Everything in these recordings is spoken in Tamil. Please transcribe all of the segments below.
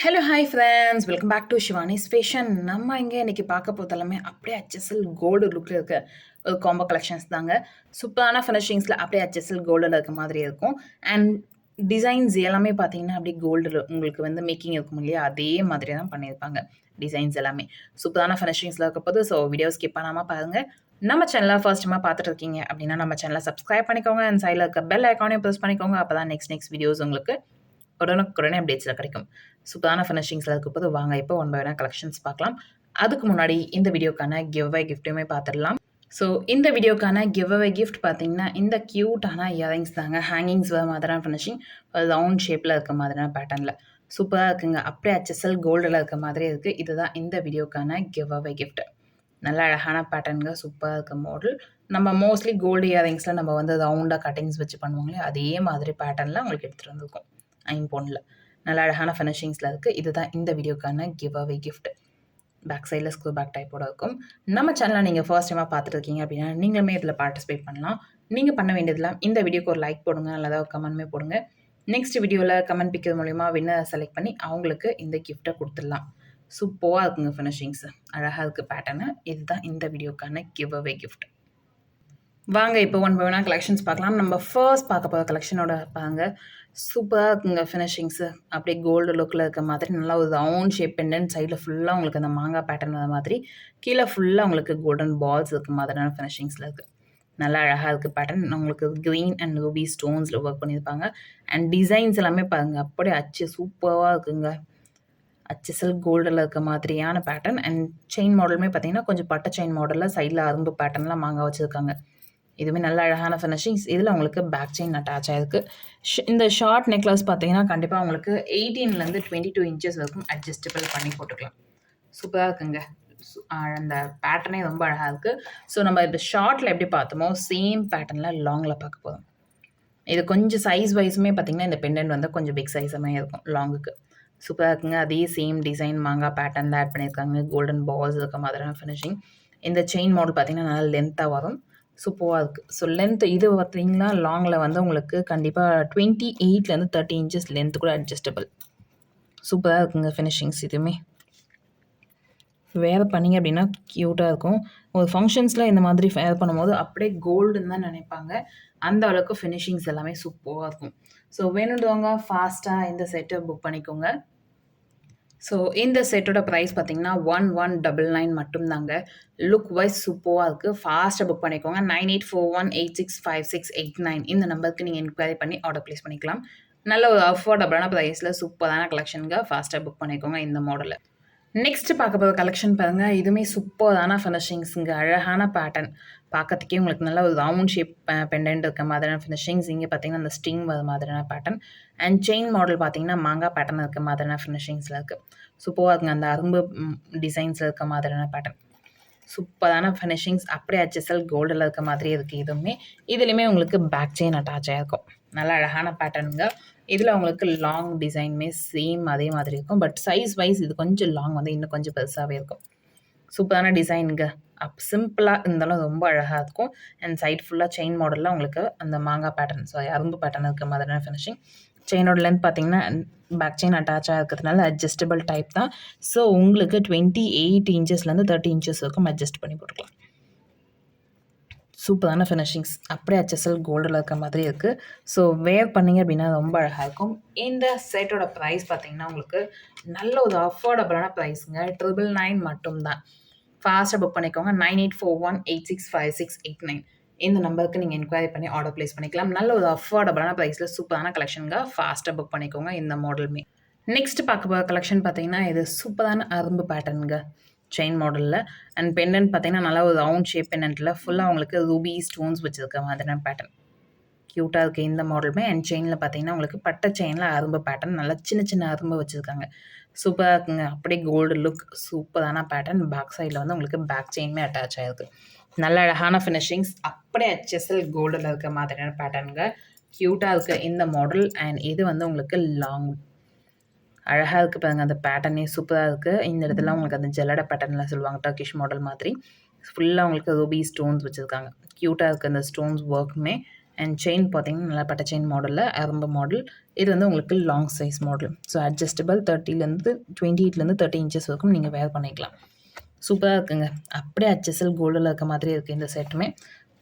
Hello hi friends welcome back to Shivani's fashion நம்ம இங்கே இன்றைக்கி பார்க்க போகிறதெல்லாமே அப்படியே அச்சசல் கோல்டு லுக்கில் இருக்க ஒரு காம்போ கலெக்ஷன்ஸ் தாங்க. சூப்பரான ஃபினிஷிங்ஸில் அப்படியே அச்சசல் கோல்டில் இருக்க மாதிரி இருக்கும். அண்ட் டிசைன்ஸ் எல்லாமே பார்த்தீங்கன்னா அப்படியே கோல்டில் உங்களுக்கு வந்து மேக்கிங் இருக்கும் இல்லையா? அதே மாதிரி தான் பண்ணியிருப்பாங்க டிசைன்ஸ் எல்லாமே. சூப்பரான ஃபினிஷிங்ஸில் இருக்க போது ஸோ வீடியோ ஸ்கிப் பண்ணாமல் பாருங்கள் நம்ம சேனலை ஃபர்ஸ்ட் டைமாக பார்த்துட்டு இருக்கீங்க அப்படின்னா நம்ம சேனலை சப்ஸ்கிரைப் பண்ணிக்கோங்க. அண்ட் சைடில் இருக்க பெல் ஐக்கானையும் ப்ரெஸ் பண்ணிக்கோங்க. அப்போ தான் நெக்ஸ்ட் நெக்ஸ்ட் வீடியோஸ் உங்களுக்கு உடனுக்குடனே அப்டேட்ஸில் கிடைக்கும். சூப்பரான ஃபினிஷிங்ஸில் இருக்கும்போது வாங்க இப்போ ஒன் பை ஒன் கலெக்ஷன்ஸ் பார்க்கலாம். அதுக்கு முன்னாடி இந்த வீடியோக்கான கிவ் அவே கிஃப்ட்டுமே பார்த்துடலாம். ஸோ இந்த வீடியோக்கான கிவ் அவே கிஃப்ட் பார்த்தீங்கன்னா இந்த க்யூட்டான இயரிங்ஸ் தாங்க. ஹேங்கிங்ஸ் வர மாதிரியான ஃபினிஷிங் ரவுண்ட் ஷேப்பில் இருக்க மாதிரியான பேட்டர்னில் சூப்பராக இருக்குங்க. அப்படியே அச்சசல் கோல்டில் இருக்க மாதிரி இருக்குது இதுதான் இந்த வீடியோக்கான கிவ் அவே கிஃப்ட் நல்ல அழகான பேட்டர்னுங்க சூப்பராக இருக்க மாடல் நம்ம மோஸ்ட்லி கோல்டு இயரிங்ஸில் நம்ம வந்து ரவுண்டாக கட்டிங்ஸ் வச்சு பண்ணுவாங்களே அதே மாதிரி பேட்டர்னில் உங்களுக்கு எடுத்துகிட்டு வந்திருக்கோம். ஐம்பொன்னில். நல்ல அழகான ஃபினிஷிங்ஸில் இருக்குது இதுதான் இந்த வீடியோக்கான கிவ் அவே கிஃப்ட் பேக் சைடில் ஸ்க்ரூ பேக் டைப்போட இருக்கும். நம்ம சேனலை நீங்கள் ஃபர்ஸ்ட் டைமாக பார்த்துட்டு இருக்கீங்க அப்படின்னா நீங்களுமே இதில் பார்ட்டிசிபேட் பண்ணலாம். நீங்கள் பண்ண வேண்டியதுலாம் இந்த வீடியோக்கு ஒரு லைக் போடுங்க நல்லதாக ஒரு கமெண்ட்மே போடுங்க. நெக்ஸ்ட் வீடியோவில் கமெண்ட் பிக்கிறது மூலிமா வின்னர் செலக்ட் பண்ணி அவங்களுக்கு இந்த கிஃப்ட்டை கொடுத்துடலாம். சூப்பராக இருக்குங்க ஃபினிஷிங்ஸ் அழகாக இருக்குது பேட்டர்னு இதுதான் இந்த வீடியோக்கான கிவ் அவே கிஃப்ட் வாங்க இப்போ ஒன் பை ஒன்னாக கலெக்ஷன்ஸ் பார்க்கலாம். நம்ம ஃபர்ஸ்ட் பார்க்க போகிற கலெக்ஷனோட பாருங்க. சூப்பராக இருக்குங்க ஃபினிஷிங்ஸு அப்படியே கோல்டு லுக்கில் இருக்க மாதிரி நல்லா ஒரு ரவுண்ட் ஷேப் பெண்டன்ட் சைடில் ஃபுல்லாக உங்களுக்கு அந்த மாங்காய் பேட்டர்ன் வர மாதிரி கீழே ஃபுல்லாக உங்களுக்கு கோல்டன் பால்ஸ் இருக்க மாதிரியான ஃபினிஷிங்ஸில் இருக்குது நல்லா அழகாக இருக்குது பேட்டர்ன் உங்களுக்கு க்ரீன் அண்ட் ரூபி ஸ்டோன்ஸில் ஒர்க் பண்ணியிருப்பாங்க. அண்ட் டிசைன்ஸ் எல்லாமே பாருங்கள் அப்படியே அச்சு சூப்பராக இருக்குங்க. அச்சசல் கோல்டில் இருக்க மாதிரியான பேட்டர்ன் அண்ட் செயின் மாடலுமே பார்த்தீங்கன்னா கொஞ்சம் பட்டை செயின் மாடலில் சைடில் அரும்பு பேட்டர்ன்லாம் மாங்காய் வச்சுருக்காங்க. இதுவுமே நல்ல அழகான ஃபினிஷிங்ஸ் இதில் உங்களுக்கு பேக் செயின் அட்டாச் ஆகிருக்கு இந்த ஷார்ட் நெக்லஸ் பார்த்தீங்கன்னா கண்டிப்பாக உங்களுக்கு எயிட்டீன்லேருந்து டுவெண்ட்டி டூ இன்ச்சஸ் வரைக்கும் அட்ஜஸ்டபிள் பண்ணி போட்டுக்கலாம். சூப்பராக இருக்குங்க. அந்த பேட்டர்னே ரொம்ப அழகாக இருக்குது ஸோ நம்ம இப்போ ஷார்ட்டில் எப்படி பார்த்தோமோ சேம் பேட்டர்னில் லாங்கில் பார்க்க போதும். இது கொஞ்சம் சைஸ் வைஸுமே பார்த்திங்கன்னா இந்த பெண்டன்ட் வந்து கொஞ்சம் பிக் சைஸுமே இருக்கும் லாங்குக்கு சூப்பராக இருக்குங்க. அதே சேம் டிசைன் மாங்காய் பேட்டர்ன் தான் ஆட் பண்ணியிருக்காங்க. கோல்டன் பால்ஸ் இருக்க மாதிரியான ஃபினிஷிங் இந்த செயின் மாடல் பார்த்திங்கன்னா நல்லா லென்த்தாக வரும். சூப்பராக இருக்குது ஸோ லென்த் இது பார்த்தீங்கன்னா லாங்கில் வந்து உங்களுக்கு கண்டிப்பாக டுவெண்ட்டி எயிட்லேருந்து தேர்ட்டி இன்ச்சஸ் லென்த் கூட அட்ஜஸ்டபிள் சூப்பராக இருக்குங்க ஃபினிஷிங்ஸ் இதுவுமே. வேர் பண்ணிங்க அப்படின்னா க்யூட்டாக இருக்கும். ஒரு ஃபங்க்ஷன்ஸில் இந்த மாதிரி வேர் பண்ணும்போது அப்படியே கோல்டுன்னு தான் நினைப்பாங்க. அந்த அளவுக்கு ஃபினிஷிங்ஸ் எல்லாமே சூப்பராக இருக்கும். ஸோ வேணுன்றவங்க ஃபாஸ்ட்டாக இந்த செட்டை புக் பண்ணிக்கோங்க. ஸோ இந்த செட்டோட ப்ரைஸ் பார்த்தீங்கன்னா ஒன் ஒன் டபுள் நைன் மட்டும்தாங்க. லுக் வைஸ் சூப்பராக இருக்குது ஃபாஸ்ட்டாக புக் பண்ணிக்கோங்க. Nine eight four one eight six five six eight nine இந்த நம்பருக்கு நீங்கள் என்கொயரி பண்ணி ஆர்டர் ப்ளேஸ் பண்ணிக்கலாம். நல்ல ஒரு அஃபோர்டபுளான ப்ரைஸில் சூப்பரான கலெக்ஷனுங்க ஃபாஸ்ட்டாக புக் பண்ணிக்கோங்க இந்த மாடலில் நெக்ஸ்ட் பார்க்க போகிற கலெக்ஷன் பாருங்கள் இதுவுமே சூப்பரான ஃபினிஷிங்ஸுங்க அழகான பேட்டர்ன் பார்க்கறதுக்கே உங்களுக்கு நல்ல ஒரு ரவுண்ட் ஷேப் பெண்டன்ட் இருக்க மாதிரியான ஃபினிஷிங்ஸ் இங்கே பார்த்தீங்கன்னா அந்த ஸ்டிங் வர மாதிரியான பேட்டர்ன் அண்ட் செயின் மாடல் பார்த்தீங்கன்னா மாங்காய் பேட்டர்ன் இருக்க மாதிரியான ஃபினிஷிங்ஸில் இருக்குது சூப்பராக இருக்குங்க. அந்த அரும்பு டிசைன்ஸில் இருக்க மாதிரியான பேட்டர்ன் சூப்பரான ஃபினிஷிங்ஸ் அப்படியே அச்சசல் கோல்டில் இருக்க மாதிரி இருக்குது இதுவுமே இதுலேயுமே உங்களுக்கு பேக் செயின் அட்டாச் ஆகிருக்கும் நல்ல அழகான பேட்டர்னுங்க இதில் உங்களுக்கு லாங் டிசைனுமே சேம் அதே மாதிரி இருக்கும். பட் சைஸ் வைஸ் இது கொஞ்சம் லாங் வந்து இன்னும் கொஞ்சம் பெருசாகவே இருக்கும். சூப்பரான டிசைனுங்க அப் சிம்பிளாக இருந்தாலும் ரொம்ப அழகாக இருக்கும். அண்ட் சைட் ஃபுல்லாக செயின் மாடலில் உங்களுக்கு அந்த மாங்காய் பேட்டர்ன் ஸோ அரும்பு பேட்டர்ன் இருக்க மாதிரியான ஃபினிஷிங் செயினோட லென்த் பார்த்தீங்கன்னா பேக் செயின் அட்டாச்சாக இருக்கிறதுனால அட்ஜஸ்டபிள் டைப் தான். ஸோ உங்களுக்கு டுவெண்ட்டி எயிட் இன்ச்சஸ்லேருந்து தேர்ட்டி இன்ச்சஸ் வரைக்கும் அட்ஜஸ்ட் பண்ணி போட்டுக்கலாம். சூப்பரான ஃபினிஷிங்ஸ் அப்படியே அச்சசல் கோல்டில் இருக்க மாதிரி இருக்குது ஸோ வேர் பண்ணிங்க அப்படின்னா ரொம்ப அழகாக இருக்கும். இந்த செட்டோட ப்ரைஸ் பார்த்தீங்கன்னா உங்களுக்கு நல்ல ஒரு அஃபோர்டபுளான ப்ரைஸுங்க ட்ரிபிள் நைன் மட்டும்தான் ஃபாஸ்ட்டாக புக் பண்ணிக்கோங்க. Nine eight four one eight six five six eight nine இந்த நம்பருக்கு நீங்கள் என்கொயரி பண்ணி ஆர்டர் ப்ளேஸ் பண்ணிக்கலாம். நல்ல ஒரு அஃபோர்டபுளான ப்ரைஸில் சூப்பரான கலெக்ஷனுங்க ஃபாஸ்ட்டாக புக் பண்ணிக்கோங்க இந்த மாடலுமே நெக்ஸ்ட் பார்க்க போகிற கலெக்ஷன் பார்த்தீங்கன்னா இது சூப்பரான அரும்பு பேட்டர்னுங்க செயின் மாடலில் அண்ட் பெண்டன்ட் பார்த்தீங்கன்னா நல்லா ஒரு ரவுண்ட் ஷேப் பெண்டன்ட்டில் ஃபுல்லாக அவங்களுக்கு ரூபி ஸ்டோன்ஸ் வச்சுருக்க மாதிரியான பேட்டர்ன் க்யூட்டாக இருக்குது இந்த மாடலுமே அண்ட் செயினில் பார்த்தீங்கன்னா உங்களுக்கு பட்டை செயினில் அரும்பு பேட்டர்ன் நல்லா சின்ன சின்ன அரும்பு வச்சுருக்காங்க. சூப்பராக இருக்குங்க. அப்படியே கோல்டு லுக் சூப்பரான பேட்டர்ன் பேக் சைடில் வந்து உங்களுக்கு பேக் செயினுமே அட்டாச் ஆகிருக்கு நல்ல அழகான ஃபினிஷிங்ஸ் அப்படியே ஹெச்எஸ்எல் கோல்டில் இருக்க மாதிரியான பேட்டர்னுங்க க்யூட்டாக இருக்குது இந்த மாடல் அண்ட் இது வந்து உங்களுக்கு லாங் அழகாக இருக்குது பாருங்கள் அந்த பேட்டர்னே சூப்பராக இருக்குது இந்த இடத்துல உங்களுக்கு அந்த ஜல்லட பேட்டர்னில் சொல்லுவாங்க டர்க்கிஷ் மாடல் மாதிரி. ஃபுல்லாக உங்களுக்கு ரூபி ஸ்டோன்ஸ் வச்சுருக்காங்க. க்யூட்டாக இருக்குது அந்த ஸ்டோன்ஸ் ஒர்க்குமே அண்ட் செயின் பார்த்தீங்கன்னா நல்லா பட்ட செயின் மாடலில் அரும்பு மாடல் இது வந்து உங்களுக்கு long size model so adjustable தேர்ட்டிலேருந்து twenty எயிட்லேருந்து தேர்ட்டி இன்ச்சஸ் வரைக்கும் நீங்கள் வேர் பண்ணிக்கலாம். சூப்பராக இருக்குங்க. அப்படியே ஹெச்எஸ்எல் கோல்டில் இருக்க மாதிரி இருக்குது இந்த செட்டுமே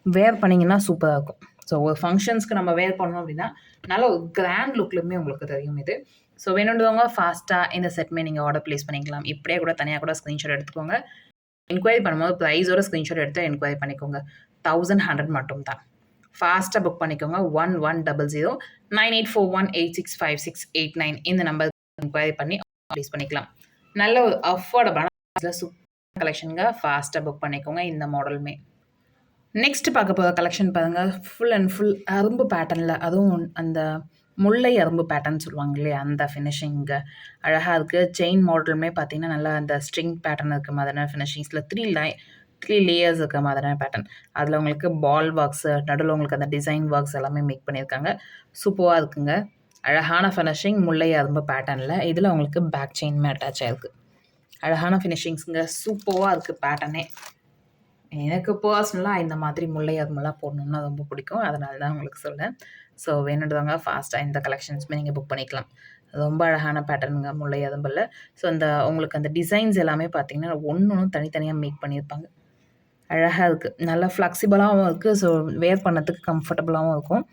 வேர் பண்ணிங்கன்னா சூப்பராக இருக்கும். ஸோ ஒரு ஃபங்க்ஷன்ஸ்க்கு நம்ம வேர் பண்ணோம் அப்படின்னா நல்ல ஒரு கிராண்ட் லுக்லுமே உங்களுக்கு தெரியும் இது. ஸோ வேணுன்றவங்க ஃபாஸ்ட்டாக இந்த செட்மே நீங்கள் ஆர்டர் ப்ளேஸ் பண்ணிக்கலாம். இப்படியே கூட தனியாக கூட ஸ்க்ரீன்ஷாட் எடுத்துக்கோங்க. என்கொயரி பண்ணும்போது ப்ரைஸோட ஸ்க்ரீன்ஷாட் எடுத்து என்கொயரி பண்ணிக்கோங்க. தௌசண்ட் ஹண்ட்ரட் மட்டும் தான் ஃபாஸ்ட்டாக புக் பண்ணிக்கோங்க. One one double zero nine eight four one eight six five six eight nine இந்த நம்பர் என்கொயரி பண்ணி ப்ளேஸ் பண்ணிக்கலாம். நல்ல ஒரு அஃபோர்டபுளான சூப்பர் கலெக்ஷனுங்க ஃபாஸ்ட்டாக புக் பண்ணிக்கோங்க இந்த மாடலுமே நெக்ஸ்ட் பார்க்க போகிற கலெக்ஷன் பாருங்கள் ஃபுல் அண்ட் ஃபுல் அரும்பு பேட்டர்னில் அதுவும் அந்த முல்லை அரும்பு பேட்டர்ன் சொல்லுவாங்க இல்லையா? அந்த ஃபினிஷிங்கு அழகாக இருக்குது செயின் மாடலுமே பார்த்தீங்கன்னா நல்லா அந்த ஸ்ட்ரிங் பேட்டர்ன் இருக்க மாதிரியான ஃபினிஷிங்ஸில் த்ரீ லை த்ரீ லேயர்ஸ் இருக்க மாதிரியான பேட்டர்ன் அதில் உங்களுக்கு பால் ஒர்க்ஸு நடுவில் உங்களுக்கு அந்த டிசைன் ஒர்க்ஸ் எல்லாமே மேக் பண்ணியிருக்காங்க. சூப்பராக இருக்குங்க. அழகான ஃபினிஷிங் முல்லை அரும்பு பேட்டர்னில் இதில் உங்களுக்கு பேக் செயின்மே அட்டாச் ஆகிருக்கு அழகான ஃபினிஷிங்ஸுங்க சூப்பராக இருக்குது பேட்டர்னே எனக்கு பர்சனலாக இந்த மாதிரி முல்லை அரும்புலாம் போடணுன்னா ரொம்ப பிடிக்கும். அதனால தான் உங்களுக்கு சொல்கிறேன் ஸோ வேணுன்றவங்க ஃபாஸ்ட்டாக இந்த கலெக்ஷன்ஸுமே நீங்கள் புக் பண்ணிக்கலாம். ரொம்ப அழகான பேட்டர்னுங்க முல்லை அதும்பில் ஸோ அந்த உங்களுக்கு அந்த டிசைன்ஸ் எல்லாமே பார்த்தீங்கன்னா ஒன்று ஒன்று தனித்தனியாக மேக் பண்ணியிருப்பாங்க. அழகாக இருக்குது நல்லா ஃப்ளெக்சிபிளாகவும் இருக்குது ஸோ வேர் பண்ணத்துக்கு கம்ஃபர்டபுளாகவும் இருக்கும்.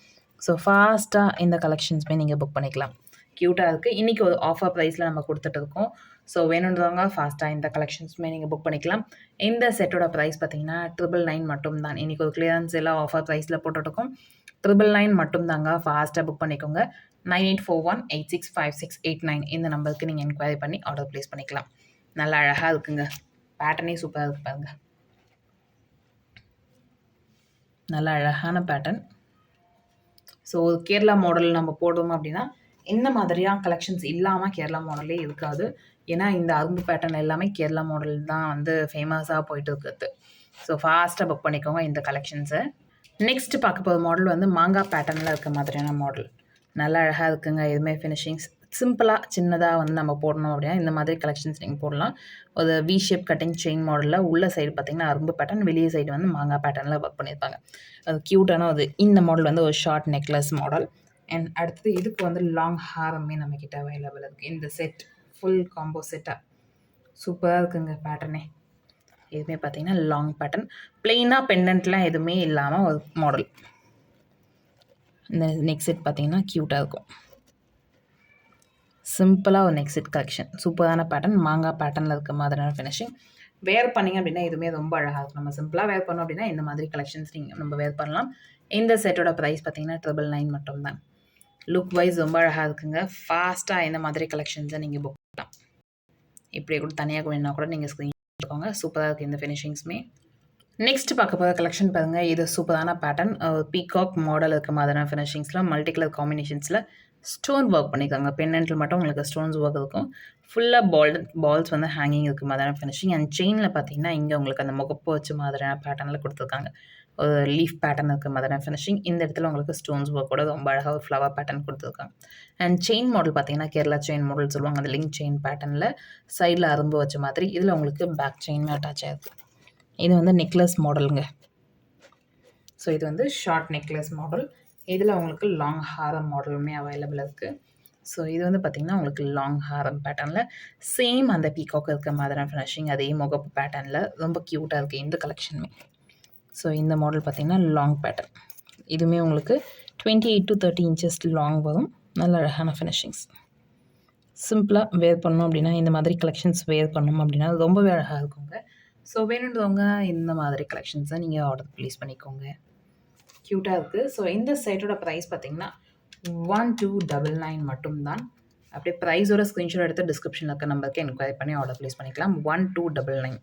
ஸோ ஃபாஸ்ட்டாக இந்த கலெக்ஷன்ஸுமே நீங்கள் புக் பண்ணிக்கலாம். க்யூட்டாக இருக்குது இன்றைக்கி ஒரு ஆஃபர் ப்ரைஸில் நம்ம கொடுத்துட்டு இருக்கோம். ஸோ வேணுன்றவங்க ஃபாஸ்ட்டாக இந்த கலெக்ஷன்ஸுமே நீங்கள் புக் பண்ணிக்கலாம். இந்த செட்டோட ப்ரைஸ் பார்த்தீங்கன்னா ட்ரிபிள் நைன் மட்டும் தான் இன்றைக்கி ஒரு கிளியரன்ஸ் எல்லாம் ஆஃபர் ப்ரைஸில் போட்டுருக்கோம் ட்ரிபிள் நைன் மட்டும்தாங்க ஃபாஸ்ட்டாக புக் பண்ணிக்கோங்க. Nine eight four one eight six five six eight nine இந்த நம்பருக்கு நீங்கள் என்கொயரி பண்ணி ஆர்டர் ப்ளேஸ் பண்ணிக்கலாம். நல்லா அழகாக இருக்குங்க. பேட்டர்னே சூப்பராக இருக்கு பாருங்க. நல்ல அழகான பேட்டர்ன் ஸோ கேரளா மாடல் நம்ம போடுறோம் அப்படின்னா இந்த மாதிரியாக கலெக்ஷன்ஸ் இல்லாமல் கேரளா மாடலே இருக்காது. ஏன்னா இந்த அரும்பு பேட்டர்ன் எல்லாமே கேரளா மாடல் தான் வந்து ஃபேமஸாக போயிட்டு இருக்குது. ஸோ ஃபாஸ்ட்டாக புக் பண்ணிக்கோங்க இந்த கலெக்ஷன்ஸை நெக்ஸ்ட் பார்க்க போகிற மாடல் வந்து மாங்காய் பேட்டர்னில் இருக்க மாதிரியான மாடல் நல்லா அழகாக இருக்குங்க. எதுவுமே ஃபினிஷிங்ஸ் சிம்பிளாக சின்னதாக வந்து நம்ம போடணும் அப்படின்னா இந்த மாதிரி கலெக்ஷன்ஸ் நீங்கள் போடலாம். ஒரு வி ஷேப் கட்டிங் செயின் மாடலில் உள்ள சைடு பார்த்தீங்கன்னா அரும்பு பேட்டர்ன் வெளியே சைடு வந்து மாங்காய் பேட்டர்னில் ஒர்க் பண்ணியிருப்பாங்க. அது க்யூட்டான ஒரு இந்த மாடல் வந்து ஒரு ஷார்ட் நெக்லஸ் மாடல் அண்ட் அடுத்தது இதுக்கு வந்து லாங் ஹாரமே நம்மக்கிட்ட அவைலபிள் இருக்குது இந்த செட் ஃபுல் காம்போ செட்டாக சூப்பராக இருக்குங்க பேட்டர்னே இதுவுமே பார்த்தீங்கன்னா லாங் பேட்டர்ன் பிளெயினாக பெண்டன்ட்லாம் எதுவுமே இல்லாமல் ஒரு மாடல் இந்த நெக் செட் பார்த்தீங்கன்னா க்யூட்டாக இருக்கும். சிம்பிளாக ஒரு நெக் செட் கலெக்ஷன் சூப்பரான பேட்டர்ன் மாங்காய் பேட்டர்னில் இருக்க மாதிரியான ஃபினிஷிங் வேர் பண்ணிங்க அப்படின்னா எதுவுமே ரொம்ப அழகாக இருக்கும். நம்ம சிம்பிளாக வேர் பண்ணோம் அப்படின்னா இந்த மாதிரி கலெக்ஷன்ஸ் நீங்கள் நம்ம வேர் பண்ணலாம். இந்த செட்டோட ப்ரைஸ் பார்த்தீங்கன்னா ட்ரிபிள் நைன் மட்டும்தான். லுக் வைஸ் ரொம்ப அழகாக இருக்குங்க. ஃபாஸ்ட்டாக இந்த மாதிரி கலெக்ஷன்ஸை நீங்கள் புக் பண்ணலாம். இப்படி கூட தனியாக வேணுன்னா கூட நீங்கள் ஸ்க்ரீன் எடுத்துக்கோங்க சூப்பராக இருக்குது இந்த ஃபினிஷிங்ஸுமே நெக்ஸ்ட் பார்க்க போகிற கலெக்ஷன் பாருங்கள் இது சூப்பரான பேட்டர்ன் பீகாக் மாடல் இருக்க மாதிரியான ஃபினிஷிங்ஸில் மல்டி கலர் காம்பினேஷன்ஸில் ஸ்டோன் ஒர்க் பண்ணியிருக்காங்க பென்னண்டில் மட்டும் உங்களுக்கு ஸ்டோன்ஸ் ஒர்க் இருக்கும். ஃபுல்லாக பால் பால்ஸ் வந்து ஹேங்கிங் இருக்க மாதிரியான ஃபினிஷிங் அண்ட் செயினில் பார்த்தீங்கன்னா இங்கே உங்களுக்கு அந்த முகப்பு வச்ச மாதிரியான பேட்டர்னில் கொடுத்துருக்காங்க. ஒரு லீஃப் பேட்டர்ன் இருக்க மாதிரியான ஃபினிஷிங் இந்த இடத்துல உங்களுக்கு ஸ்டோன்ஸ் ஒர்க்கோட ரொம்ப அழகாக ஒரு ஃப்ளவர் பேட்டர்ன் கொடுத்துருக்காங்க. அண்ட் செயின் மாடல் பார்த்தீங்கன்னா கேரளா செயின் மாடல் சொல்லுவாங்க அந்த லிங்க் செயின் பேட்டர்னில் சைடில் அரும்பு வச்ச மாதிரி இதில் உங்களுக்கு பேக் செயின்மே அட்டாச் ஆகிருக்கு இது வந்து நெக்லஸ் மாடலுங்க ஸோ இது வந்து ஷார்ட் நெக்லஸ் மாடல் இதில் உங்களுக்கு லாங் ஹாரம் மாடலுமே அவைலபிள் இருக்குது ஸோ இது வந்து பார்த்திங்கன்னா உங்களுக்கு லாங் ஹாரம் பேட்டர்னில் சேம் அந்த பீகாக் இருக்க மாதிரியான ஃபினிஷிங் அதே முகப்பு பேட்டர்னில் ரொம்ப க்யூட்டாக இருக்குது இந்த கலெக்ஷனுமே ஸோ இந்த மாடல் பார்த்திங்கன்னா லாங் பேட்டர்ன் இதுவுமே உங்களுக்கு twenty eight to thirty inches long வரும். நல்ல அழகான ஃபினிஷிங்ஸ் சிம்பிளாக வேர் பண்ணோம் அப்படின்னா இந்த மாதிரி கலெக்ஷன்ஸ் வேர் பண்ணோம் அப்படின்னா ரொம்பவே அழகாக இருக்குங்க. ஸோ வேணுன்றவங்க இந்த மாதிரி கலெக்ஷன்ஸை நீங்கள் ஆர்டர் ப்ளேஸ் பண்ணிக்கோங்க. க்யூட்டாக இருக்குது ஸோ இந்த சைட்டோட ப்ரைஸ் பார்த்தீங்கன்னா ஒன் டூ டபுள் நைன் மட்டும்தான். அப்படியே ப்ரைஸோட ஸ்க்ரீன்ஷாட் எடுத்து டிஸ்கிரிப்ஷனில் இருக்க நம்பருக்கு என்கொயரி பண்ணி ஆர்டர் ப்ளேஸ் பண்ணிக்கலாம். ஒன் டூ டபுள் நைன்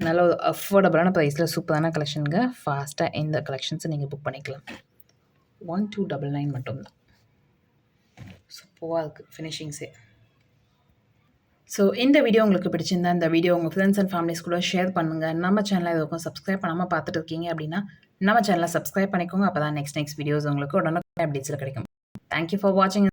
நல்ல ஒரு அஃபோர்டபுளான ப்ரைஸில் சூப்பரான கலெக்ஷனுங்க ஃபாஸ்ட்டாக இந்த கலெக்ஷன்ஸை நீங்கள் புக் பண்ணிக்கலாம். ஒன் டூ டபுள் நைன் மட்டும்தான். சூப்பராக இருக்குது ஃபினிஷிங்ஸே ஸோ இந்த வீடியோ உங்களுக்கு பிடிச்சிருந்தா இந்த வீடியோ உங்கள் ஃப்ரெண்ட்ஸ் அண்ட் ஃபேமிலிஸ் கூட ஷேர் பண்ணுங்கள் நம்ம சேனலை இதுக்கும் சப்ஸ்கிரைப் பண்ணாமல் பார்த்துட்டு இருக்கீங்க அப்படின்னா நம்ம சேனலை சப்ஸ்கிரைப் பண்ணிக்கோங்க. அப்போ தான் நெக்ஸ்ட் நெக்ஸ்ட் வீடியோஸ் உங்களுக்கு உடனே அப்டேட்ஸில் கிடைக்கும். தேங்க்யூ ஃபார் வாட்சிங்